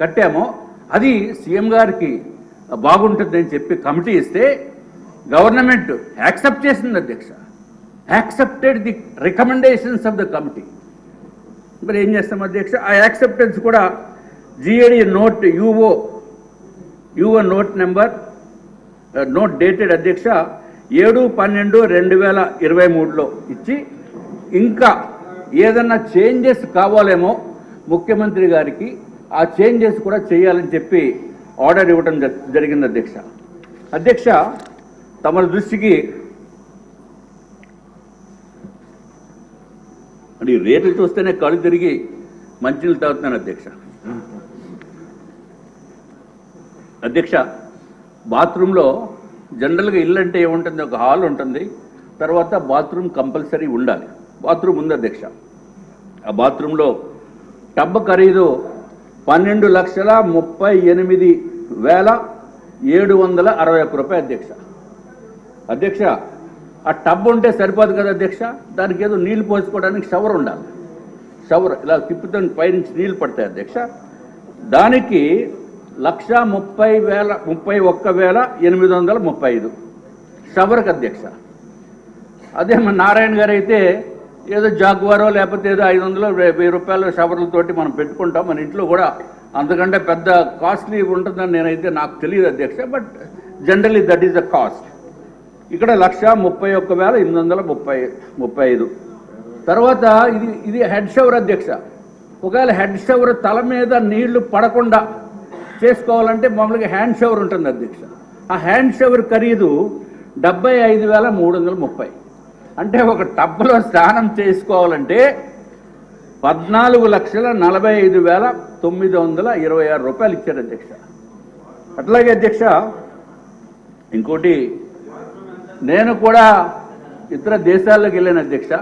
కట్టామో అది సీఎం గారికి బాగుంటుందని చెప్పి కమిటీ ఇస్తే గవర్నమెంట్ యాక్సెప్ట్ చేసింది అధ్యక్ష. Accepted the recommendations of the committee. మరి ఏం చేస్తాం అధ్యక్ష? ఆ యాక్సెప్టెన్స్ కూడా GAD note UO UO note number note dated అధ్యక్ష ఏడు పన్నెండు రెండు వేల ఇరవై మూడులో ఇచ్చి ఇంకా ఏదన్నా చేంజెస్ కావాలేమో ముఖ్యమంత్రి గారికి ఆ చేంజెస్ కూడా చేయాలని చెప్పి ఆర్డర్ ఇవ్వడం జ- జరిగింది అధ్యక్ష. అధ్యక్ష తమ దృష్టికి అంటే రేట్లు చూస్తేనే కళ్ళు తిరిగి మంచినీళ్ళు తాగుతున్నాను అధ్యక్ష. అధ్యక్ష బాత్రూంలో జనరల్గా ఇల్లు అంటే ఏముంటుంది? ఒక హాల్ ఉంటుంది. తర్వాత బాత్రూమ్ కంపల్సరీ ఉండాలి. బాత్రూమ్ ఉంది అధ్యక్ష. ఆ బాత్రూంలో టబ్ ఖరీదు పన్నెండు లక్షల ముప్పై ఎనిమిది వేల ఏడు వందల అరవై ఒక్క రూపాయి అధ్యక్ష. అధ్యక్ష ఆ టబ్ ఉంటే సరిపోదు కదా అధ్యక్ష? దానికి ఏదో నీళ్ళు పోసుకోవడానికి షవర్ ఉండాలి. షవర్ ఇలా తిప్పుతో పైనుంచి నీళ్ళు పడతాయి అధ్యక్ష. దానికి లక్ష ముప్పై వేల ముప్పై ఒక్క వేల ఎనిమిది వందల ముప్పై ఐదు. షవర్కి అధ్యక్ష. అదే మన నారాయణ గారు అయితే ఏదో జాగ్వారో లేకపోతే ఏదో ఐదు వందలు వెయ్యి రూపాయల షవర్లతోటి మనం పెట్టుకుంటాం. మన ఇంట్లో కూడా అంతకంటే పెద్ద కాస్ట్లీ ఉంటుందని నేనైతే నాకు తెలియదు అధ్యక్ష but generally that is the cost. ఇక్కడ లక్ష ముప్పై ఒక్క వేల ఎనిమిది వందల ముప్పై ముప్పై ఐదు. తర్వాత ఇది ఇది హెడ్ షవర్ అధ్యక్ష. ఒకవేళ హెడ్ షవర్ తల మీద నీళ్ళు పడకుండా చేసుకోవాలంటే మామూలుగా హ్యాండ్ షవర్ ఉంటుంది అధ్యక్ష. ఆ హ్యాండ్ షవర్ ఖరీదు డెబ్బై ఐదు వేల మూడు వందల ముప్పై. అంటే ఒక టబ్లో స్నానం చేసుకోవాలంటే పద్నాలుగు లక్షల నలభై ఐదు వేల తొమ్మిది వందల ఇరవై ఆరు రూపాయలు ఇచ్చారు అధ్యక్ష. అట్లాగే అధ్యక్ష ఇంకోటి నేను కూడా ఇతర దేశాల్లోకి వెళ్ళాను అధ్యక్ష.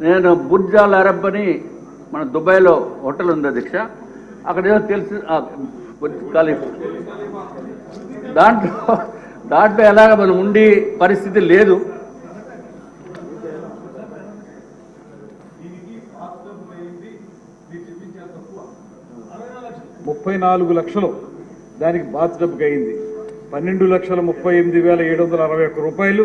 నేను బుర్జాల్ అరబ్ అని మన దుబాయ్లో హోటల్ ఉంది అధ్యక్ష. అక్కడ ఏదో తెలిసి ఆ, దాంట్లో దాంట్లో ఎలాగ మనం ఉండి పరిస్థితి లేదు. ముప్పై నాలుగు లక్షలు. దానికి బాత్ డబ్బుకి అయింది పన్నెండు లక్షల ముప్పై ఎనిమిది వేల ఏడు వందల అరవై ఒక్క రూపాయలు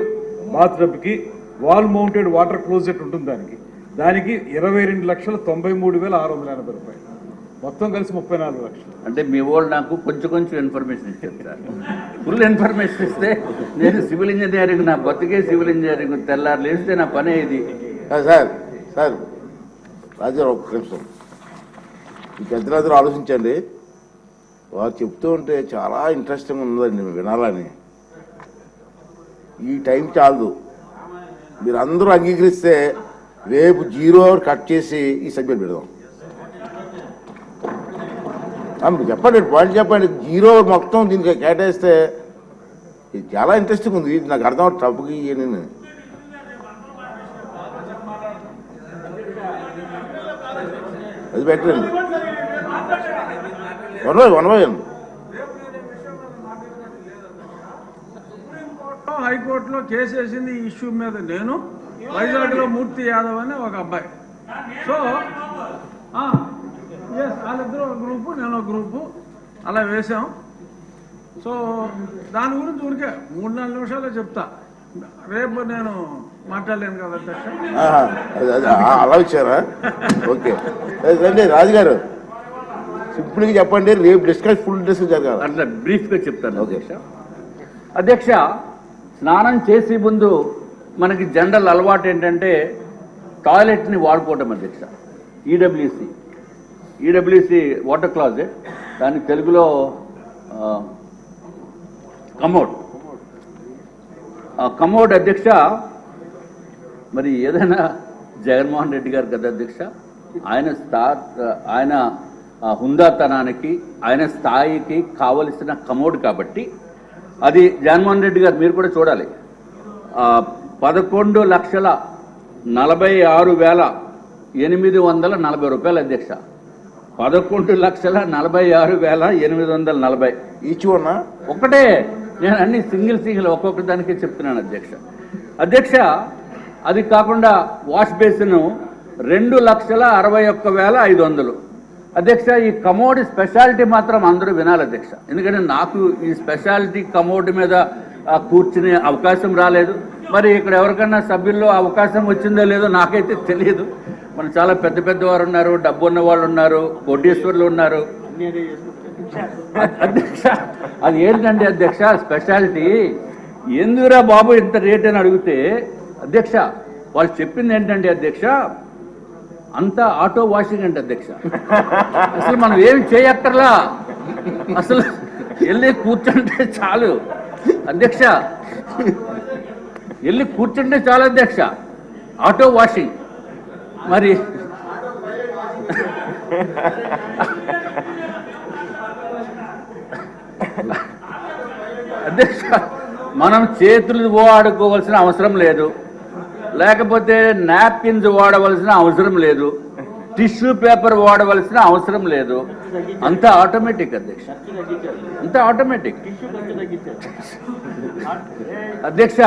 బాత్ డబ్బుకి వాల్ మౌంటెడ్ వాటర్ క్లోజెట్ ఉంటుంది దానికి. దానికి ఇరవై రెండు లక్షల తొంభై మూడు వేల ఆరు వందల ఎనభై రూపాయలు. మొత్తం కలిసి ముప్పై నాలుగు లక్షలు. అంటే మీ వాళ్ళు నాకు కొంచెం కొంచెం ఇన్ఫర్మేషన్ ఇచ్చారు సార్. ఫుల్ ఇన్ఫర్మేషన్ ఇస్తే నేను సివిల్ ఇంజనీరింగ్ నా బతికే సివిల్ ఇంజనీరింగ్. తెల్లారు లేస్తే నా పనే ఇది ఆ, సార్ సార్ రాజారావు ఒక్క నిమిషం. ఈ పెద్దలందరూ ఆలోచించండి. వారు చెప్తూ ఉంటే చాలా ఇంట్రెస్టింగ్ ఉందండి వినాలని. ఈ టైం చాలదు. మీరు అందరూ అంగీకరిస్తే రేపు జీరో అవర్ కట్ చేసి ఈ సబ్జెక్ట్ పెడదాం. మీరు చెప్పండి పాయింట్ చెప్పండి. జీరో అవర్ మొత్తం దీనికి కేటాయిస్తే ఇది చాలా ఇంట్రెస్టింగ్ ఉంది. ఇది నాకు అర్థం అవుతుంది నేను. అది పెట్టండి. One by one by one హైకోర్టులో కేసు వేసింది ఈ ఇష్యూ మీద నేను. వైజాగ్లో మూర్తి యాదవ్ అని ఒక అబ్బాయి. సో ఎస్ వాళ్ళిద్దరూ ఒక గ్రూపు నేను ఒక గ్రూపు. అలా వేసాం సో దాని గురించి ఊరికే మూడు నాలుగు నిమిషాలే చెప్తా. రేపు నేను మాట్లాడలేను కదా అలా వచ్చారా ఓకే. రండి రాజుగారు. సింపుల్గా చెప్పండి రేపు డిస్కస్ ఫుల్ డిస్కస్ జరగాలి. అట్లా బ్రీఫ్గా చెప్తాను. అధ్యక్ష. అధ్యక్ష స్నానం చేసే ముందు మనకి జనరల్ అలవాటు ఏంటంటే టాయిలెట్ని వాడుకోవటం అధ్యక్ష. ఈడబ్ల్యూసి. ఈడబ్ల్యూసి వాటర్ క్లాజెట్ దానికి తెలుగులో కమోడ్. కమోడ్ అధ్యక్ష మరి ఏదైనా జగన్మోహన్ రెడ్డి గారు కదా అధ్యక్ష ఆయన స్థా ఆయన హుందాతనానికి ఆయన స్థాయికి కావలసిన కమోడ్ కాబట్టి అది జగన్మోహన్ రెడ్డి గారు మీరు కూడా చూడాలి. పదకొండు లక్షల నలభై ఆరు వేల ఎనిమిది వందల నలభై రూపాయలు అధ్యక్ష. పదకొండు లక్షల నలభై ఆరు వేల ఎనిమిది వందల నలభై. ఈచ్ వన్ ఒకటే నేను అన్ని సింగిల్ సింగిల్ ఒక్కొక్క దానికే చెప్తున్నాను అధ్యక్ష. అధ్యక్ష అది కాకుండా వాష్ బేసిన్ రెండు లక్షల అరవై ఒక్క వేల ఐదు వందలు. అధ్యక్ష ఈ కమోడి స్పెషాలిటీ మాత్రం అందరూ వినాలి అధ్యక్ష. ఎందుకంటే నాకు ఈ స్పెషాలిటీ కమోడి మీద కూర్చునే అవకాశం రాలేదు. మరి ఇక్కడ ఎవరికన్నా సభ్యుల్లో అవకాశం వచ్చిందో లేదో నాకైతే తెలియదు. మనం చాలా పెద్ద పెద్ద వారు ఉన్నారు డబ్బు ఉన్న వాళ్ళు ఉన్నారు కోటీశ్వర్లు ఉన్నారు. అధ్యక్ష అది ఏంటంటే అధ్యక్ష స్పెషాలిటీ? ఎందుకురా బాబు ఇంత రేట్ అని అడిగితే అధ్యక్ష వాళ్ళు చెప్పింది ఏంటండి అధ్యక్ష అంతా ఆటో వాషింగ్ అంటే అధ్యక్ష. అసలు మనం ఏమి చేయక్కర్లా. అసలు వెళ్ళి కూర్చుంటే చాలు. అధ్యక్ష వెళ్ళి కూర్చుంటే చాలు అధ్యక్ష. Auto washing. మరి అధ్యక్ష మనం చేతులు ఆడుకోవాల్సిన అవసరం లేదు. లేకపోతే నాప్కిన్స్ వాడవలసిన అవసరం లేదు. టిష్యూ పేపర్ వాడవలసిన అవసరం లేదు. అంతా ఆటోమేటిక్ అధ్యక్ష. అంతా ఆటోమేటిక్ అధ్యక్ష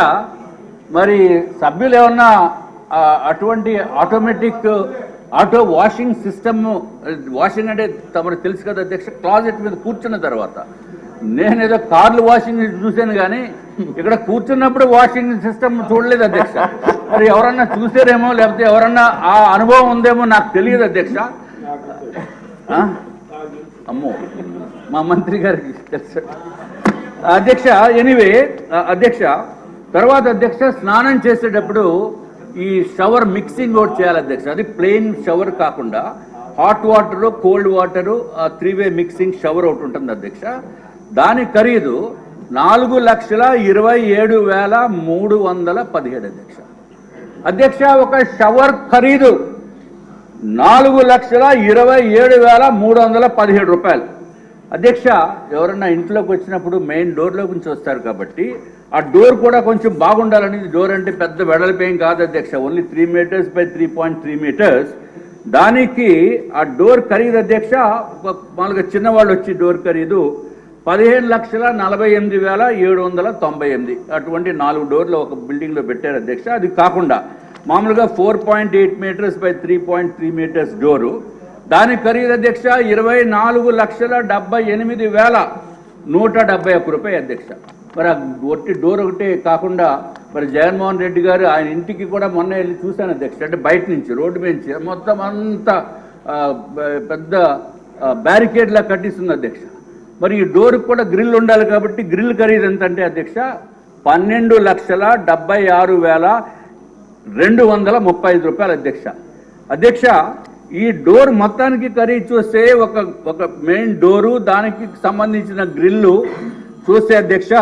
మరి సభ్యులు ఏమన్నా అటువంటి automatic auto washing system washing అంటే తమకు తెలుసు కదా అధ్యక్ష క్లాజెట్ మీద కూర్చున్న తర్వాత నేనేదో కార్లు వాషింగ్ చూశాను కానీ ఇక్కడ కూర్చున్నప్పుడు వాషింగ్ సిస్టమ్ చూడలేదు అధ్యక్ష. మరి ఎవరన్నా చూసారేమో లేకపోతే ఎవరన్నా ఆ అనుభవం ఉందేమో నాకు తెలియదు అధ్యక్ష. ఆ? అమ్మో మా మంత్రి గారికి తెలుసు. అధ్యక్ష ఎనీవే అధ్యక్ష తర్వాత అధ్యక్ష స్నానం చేసేటప్పుడు ఈ షవర్ మిక్సింగ్ ఒకటి చేయాలి అధ్యక్ష. అది ప్లెయిన్ షవర్ కాకుండా hot water cold water three way mixing shower ఒకటి ఉంటుంది అధ్యక్ష. దాని ఖరీదు నాలుగు లక్షల ఇరవై ఏడు వేల మూడు వందల పదిహేడు అధ్యక్ష. అధ్యక్ష ఒక షవర్ ఖరీదు నాలుగు లక్షల ఇరవై ఏడు వేల మూడు వందల పదిహేడు రూపాయలు. అధ్యక్ష ఎవరన్నా ఇంట్లోకి వచ్చినప్పుడు మెయిన్ డోర్లో నుంచి వస్తారు కాబట్టి ఆ డోర్ కూడా కొంచెం బాగుండాలని డోర్ అంటే పెద్ద వెడల్పేం కాదు అధ్యక్ష. Only three metres by three point three metres. దానికి ఆ డోర్ ఖరీదు అధ్యక్ష ఒక మామూలుగా చిన్నవాళ్ళు వచ్చి డోర్ ఖరీదు పదిహేను లక్షల నలభై ఎనిమిది వేల ఏడు వందల తొంభై ఎనిమిది. అటువంటి నాలుగు డోర్లు ఒక బిల్డింగ్లో పెట్టారు అధ్యక్ష. అది కాకుండా మామూలుగా four point eight metres by three point three metres door. దాని ఖరీదు అధ్యక్ష ఇరవై నాలుగు లక్షల డెబ్బై ఎనిమిది వేల నూట డెబ్బై ఒక్క రూపాయి అధ్యక్ష. మరి ఒట్టి డోర్ ఒకటే కాకుండా మరి జగన్మోహన్ రెడ్డి గారు ఆయన ఇంటికి కూడా మొన్న వెళ్ళి చూశాను అధ్యక్ష. అంటే బయట నుంచి రోడ్డు మీద నుంచి. మొత్తం అంతా పెద్ద బ్యారికేడ్లా కట్టిస్తుంది అధ్యక్ష. మరి ఈ డోర్ కూడా గ్రిల్ ఉండాలి కాబట్టి గ్రిల్ ఖరీదు ఎంత అంటే అధ్యక్ష పన్నెండు లక్షల డెబ్బై ఆరు వేల రెండు వందల ముప్పై ఐదు రూపాయలు అధ్యక్ష. అధ్యక్ష ఈ డోర్ మొత్తానికి ఖరీదు చూస్తే ఒక ఒక మెయిన్ డోరు దానికి సంబంధించిన గ్రిల్లు చూస్తే అధ్యక్ష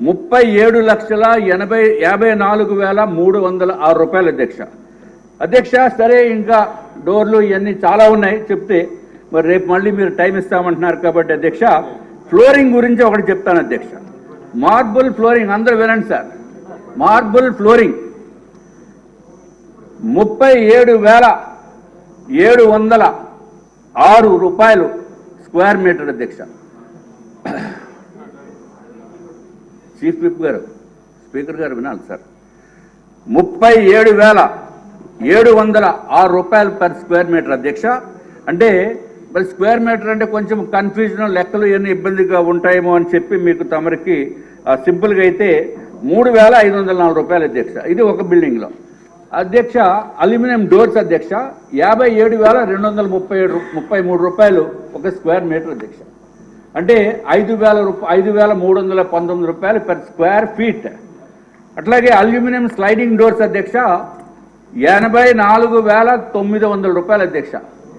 ముప్పై ఏడు లక్షల ఎనభై యాభై నాలుగు వేల మూడు వందల ఆరు రూపాయలు అధ్యక్ష. అధ్యక్ష సరే ఇంకా డోర్లు ఇవన్నీ చాలా ఉన్నాయి చెప్తే మరి రేపు మళ్ళీ మీరు టైం ఇస్తామంటున్నారు కాబట్టి అధ్యక్ష ఫ్లోరింగ్ గురించి ఒకటి చెప్తాను అధ్యక్ష. మార్బుల్ ఫ్లోరింగ్ అందరూ వినండి సార్. Marble flooring. ముప్పై ఏడు వేల ఏడు వందల ఆరు రూపాయలు స్క్వేర్ మీటర్ అధ్యక్ష. చీఫ్ విప్ గారు స్పీకర్ గారు వినాలి సార్. ముప్పై ఏడు వేల ఏడు వందల ఆరు రూపాయలు పర్ స్క్వేర్ మీటర్ అధ్యక్ష. అంటే మరి స్క్వేర్ మీటర్ అంటే కొంచెం కన్ఫ్యూజన్ లెక్కలు ఏమైనా ఇబ్బందిగా ఉంటాయేమో అని చెప్పి మీకు తమరికి సింపుల్గా అయితే మూడు వేల ఐదు వందల నాలుగు రూపాయలు అధ్యక్ష. ఇది ఒక బిల్డింగ్లో. అధ్యక్ష అల్యూమినియం డోర్స్ అధ్యక్ష యాభై ఏడు వేల రెండు వందల ముప్పై ఏడు ముప్పై మూడు రూపాయలు ఒక స్క్వేర్ మీటర్ అధ్యక్ష. అంటే ఐదు వేల రూప ఐదు వేల మూడు వందల పంతొమ్మిది రూపాయలు పర్ స్క్వేర్ ఫీట్ అట్లాగే అల్యూమినియం స్లైడింగ్ డోర్స్ అధ్యక్ష ఎనభై నాలుగు వేల తొమ్మిది వందల రూపాయలు అధ్యక్ష.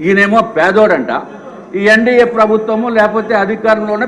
ఈయనేమో పేదోడంట. ఈ ఎన్డీఏ ప్రభుత్వము లేకపోతే అధికారంలోనే